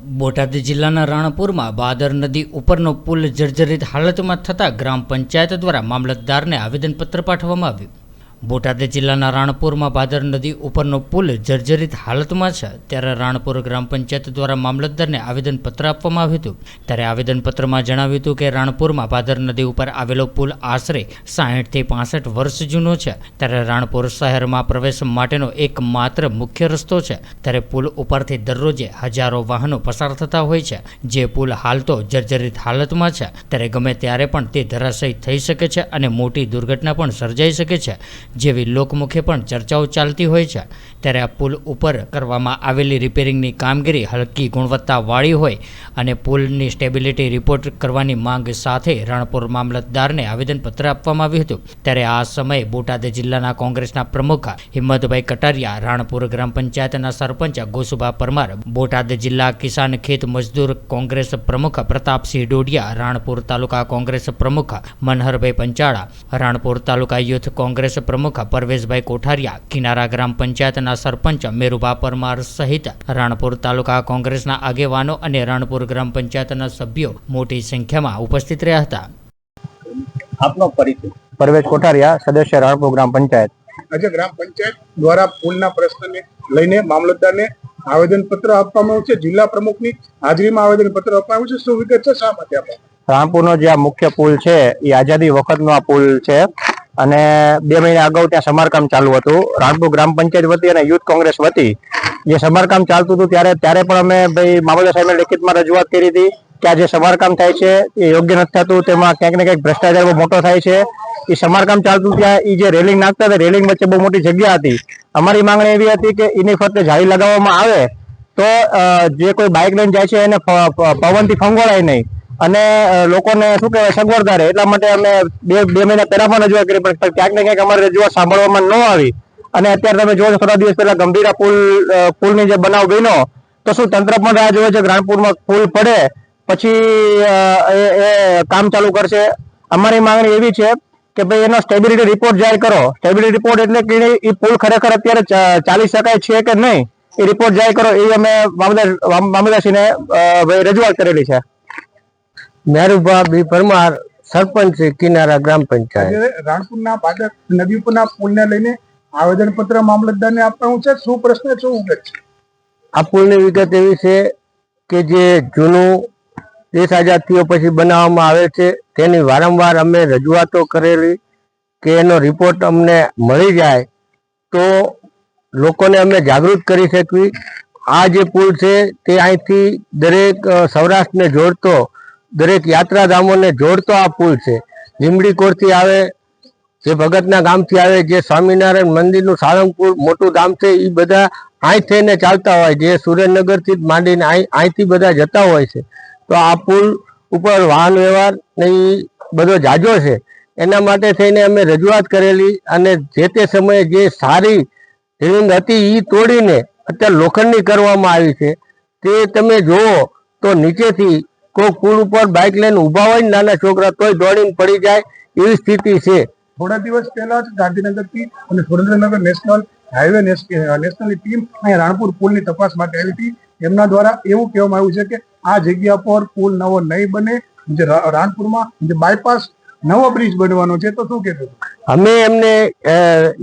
બોટાદ જિલ્લાના રાણપુરમાં બાદર નદી ઉપરનો પુલ જર્જરિત હાલતમાં થતાં ગ્રામ પંચાયત દ્વારા મામલતદારને આવેદનપત્ર પાઠવવામાં આવ્યું. બોટાદ જિલ્લાના રાણપુરમાં ભાદર નદી ઉપરનો પુલ જર્જરિત હાલતમાં છે. ત્યારે રાણપુર ગ્રામ પંચાયત દ્વારા મામલતદારને આવેદનપત્ર આપવામાં આવ્યું હતું. ત્યારે આવેદનપત્રમાં જણાવ્યું હતું કે રાણપુરમાં ભાદર નદી ઉપર આવેલો પુલ આશરે સાહીઠથી પાસઠ વર્ષ જૂનો છે. ત્યારે રાણપુર શહેરમાં પ્રવેશ માટેનો એકમાત્ર મુખ્ય રસ્તો છે. ત્યારે પુલ ઉપરથી દરરોજે હજારો વાહનો પસાર થતા હોય છે. જે પુલ હાલ તો જર્જરિત હાલતમાં છે. ત્યારે ગમે ત્યારે પણ તે ધરાશયી થઈ શકે છે અને મોટી દુર્ઘટના પણ સર્જાઈ શકે છે. જેવી લોકમુખે પણ ચર્ચાઓ ચાલતી હોય છે. ત્યારે આ પુલ ઉપર કરવામાં આવેલી રિપેરિંગની કામગીરી હલકી ગુણવત્તાવાળી હોય અને પુલની સ્ટેબિલિટી રિપોર્ટ કરવાની માંગ સાથે રણપુર મામલતદારને આવેદનપત્ર આપવામાં આવ્યું હતું. ત્યારે આ સમયે બોટાદ જિલ્લાના કોંગ્રેસના પ્રમુખ હિંમતભાઈ કટારિયા, રાણપુર ગ્રામ પંચાયતના સરપંચ ગોસુભા પરમાર, બોટાદ જિલ્લા કિસાન ખેત મજદૂર કોંગ્રેસ પ્રમુખ પ્રતાપસિંહ ડોડિયા, રાણપુર તાલુકા કોંગ્રેસ પ્રમુખ મનહરભાઈ પંચાળા, રાણપુર તાલુકા યુથ કોંગ્રેસ પ્રમુખ પરવેશભાઈ કોઠારિયા કિનારા ગ્રામ પંચાયતના સરપંચ મેરુભા પરમાર સહિત રાણપુર તાલુકા કોંગ્રેસના આગેવાનો અને રાણપુર ગ્રામ પંચાયતના સભ્યો મોટી સંખ્યામાં ઉપસ્થિત રહ્યા હતા. આપનો પરિચય. પરવેશ કોઠારિયા સદસ્ય રાણપુર ગ્રામ પંચાયત. આજે ગ્રામ પંચાયત દ્વારા પુલના પ્રશ્નને લઈને મામલતદારને આવેદન પત્ર આપવામાં આવ્યું છે. જિલ્લા પ્રમુખની હાજરીમાં આવેદન પત્ર આપવામાં આવ્યું છે. શું વિગત છે? શા માટે રાણપુરનો જે આ મુખ્ય પુલ છે એ આઝાદી વખતનો આ પુલ છે. અને બે મહિના અગાઉ ત્યાં સમારકામ ચાલુ હતું. રાણપુર ગ્રામ પંચાયત વતી અને યુથ કોંગ્રેસ વતી જે સમારકામ ચાલતું હતું ત્યારે ત્યારે પણ અમે ભાઈ મામલતદાર સાહેબને લેખિતમાં રજૂઆત કરી હતી કે આ જે સમારકામ થાય છે એ યોગ્ય નથી થતું, તેમાં ક્યાંક ને ક્યાંક ભ્રષ્ટાચાર બહુ મોટો થાય છે. એ સમારકામ ચાલતું ત્યાં એ જે રેલિંગ નાખતા હતા, રેલિંગ વચ્ચે બહુ મોટી જગ્યા હતી. અમારી માંગણી એવી હતી કે એની ફરતે જાળી લગાવવામાં આવે તો જે કોઈ બાઇક લઈને જાય છે એને પવનથી ફંગોળાય નહીં. અને લોકોને શું કહેવાય, સગવડતા એટલા માટે અમે બે બે મહિના પહેલા પણ રજૂઆત કરી, પણ ક્યાંક ને ક્યાંક અમારી રજૂઆત સાંભળવામાં ન આવી. અને અત્યારે તમે જોવો છો, થોડા દિવસ પહેલા ગંભીરા પુલ પુલની જે બનાવ બન્યો, તો શું તંત્ર પણ રાહ જોવે છે કે રાણપુરમાં પુલ પડે, પછી એ કામ ચાલુ કરશે? અમારી માંગણી એવી છે કે ભાઈ એનો સ્ટેબિલિટી રિપોર્ટ જાહેર કરો. સ્ટેબિલિટી રિપોર્ટ એટલે કે એ પુલ ખરેખર અત્યારે ચાલી શકાય છે કે નહીં? એ રિપોર્ટ જાહેર કરો એ અમે મામલદાર મામલદારશ્રીને રજૂઆત કરેલી છે. મેરુભા બી પરમાર સરપંચ કિનારા ગ્રામ પંચાયત. રાણપુરના બાદર નદી ઉપરના પુલને લઈને આવેદન પત્ર મામલતદારને આપવાનું છે શું પ્રશ્ન શું વિગત છે? આ પુલની વિગત એવી છે કે જે જૂનું દેશ આઝાદ થયો પછી બનાવવામાં આવે છે તેની વારંવાર અમે રજૂઆતો કરેલી કે એનો રિપોર્ટ અમને મળી જાય તો લોકોને અમે જાગૃત કરી શકવી. આ જે પુલ છે તે અહીંથી દરેક સૌરાષ્ટ્રને જોડતો દરેક યાત્રાધામોને જોડતો આ પુલ છે. લીમડી કોરથી આવે, જે ભગતના ગામથી આવે, જે સ્વામિનારાયણ મંદિરનું સાળંગપુર મોટું ગામ છે એ બધા અહીં થઈને ચાલતા હોય, જે સુરેન્દ્રનગરથી જ માંડીને અહીં અહીંથી બધા જતા હોય છે. તો આ પુલ ઉપર વાહન વ્યવહાર ને એ બધો જાજો છે. એના માટે થઈને અમે રજૂઆત કરેલી અને જે તે સમયે જે સારી રિંગ હતી એ તોડીને અત્યારે લોખંડની કરવામાં આવી છે. તે તમે જુઓ તો નીચેથી કોઈ પુલ ઉપર બાઇક લઈને ઊભા હોય ને નાના છોકરા તોય દોડીને પડી જાય એવી સ્થિતિ છે. થોડા દિવસ પહેલા જ ગાંધીનગરથી અને સુરેન્દ્રનગર નેશનલ હાઈવે નેશનલની ટીમ અહીંયા રાણપુર પુલની તપાસ માટે આવી હતી. એમના દ્વારા એવું કહેવામાં આવ્યું છે કે આ જગ્યા પર પુલ નવો નહીં બને જે રાણપુરમાં જે બાયપાસ નવો બ્રિજ બનવાનો છે તો શું કહેશો? અમે એમને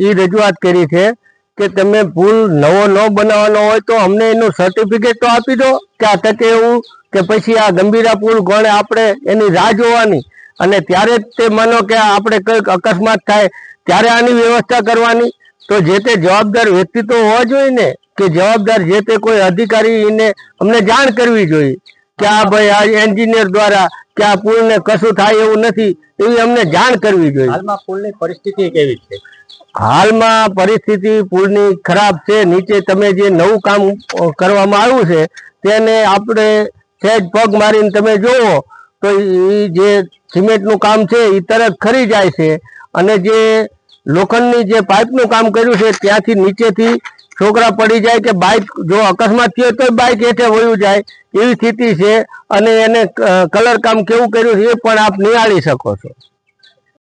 એ રજૂઆત કરી છે કે તમે પુલ નવો ન બનાવવાનો હોય તો અમને એનું સર્ટિફિકેટ તો આપી દો કે આ તકે એવું કે પછી આ ગંભીરા પુલ ગણે આપણે એની રાહ જોવાની અને ત્યારે જ તે માનો કે આપણે કંઈક અકસ્માત થાય ત્યારે આની વ્યવસ્થા કરવાની. તો જે તે જવાબદાર વ્યક્તિ તો હોવા જોઈએ ને કે જવાબદાર જે તે કોઈ અધિકારી એને અમને જાણ કરવી જોઈએ કે આ ભાઈ આ એન્જિનિયર દ્વારા કે આ પુલને કશું થાય એવું નથી એવી અમને જાણ કરવી જોઈએ. હાલમાં પુલની પરિસ્થિતિ કેવી છે? હાલમાં પરિસ્થિતિ પુલની ખરાબ છે. નીચે તમે જે નવું કામ કરવામાં આવ્યું છે તેને આપણે સહેજ પગ મારીને તમે જુઓ, તો એ જે સિમેન્ટનું કામ છે એ તરત ખરી જાય છે. અને જે લોખંડની જે પાઇપનું કામ કર્યું છે, ત્યાંથી નીચેથી છોકરા પડી જાય કે બાઇક જો અકસ્માત થયો તો બાઇક હેઠે વયું જાય, એવી સ્થિતિ છે. અને એને કલર કામ કેવું કર્યું છે એ પણ આપ નિહાળી શકો છો.